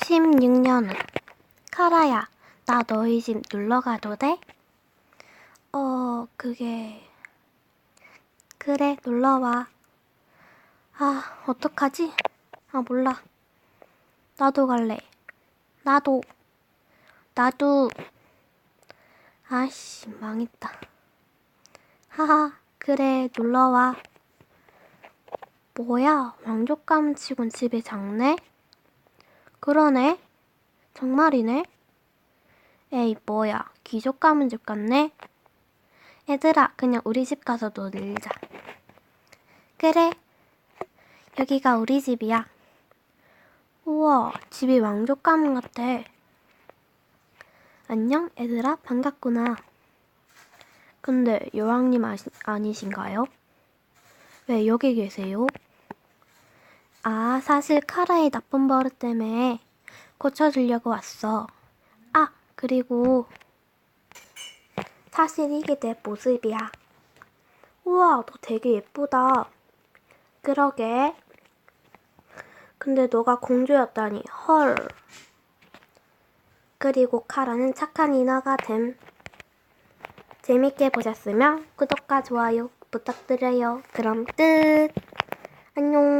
16년 후. 카라야, 나 너희 집 놀러 가도 돼? 어, 그게... 그래, 놀러 와. 아, 어떡하지? 아, 몰라. 나도 갈래. 나도. 나도. 아씨, 망했다. 하하, 그래, 놀러 와. 뭐야, 왕족감 치곤 집이 작네? 그러네. 정말이네. 에이, 뭐야, 귀족 가문 집 같네? 얘들아, 그냥 우리 집 가서 놀자. 그래. 여기가 우리 집이야. 우와, 집이 왕족 가문 같아. 안녕, 얘들아, 반갑구나. 근데 여왕님 아시, 아니신가요? 왜 여기 계세요? 아, 사실 카라의 나쁜 버릇 때문에 고쳐주려고 왔어. 아, 그리고 사실 이게 내 모습이야. 우와, 너 되게 예쁘다. 그러게. 근데 너가 공주였다니, 헐. 그리고 카라는 착한 인어가 됨. 재밌게 보셨으면 구독과 좋아요 부탁드려요. 그럼 끝. 안녕.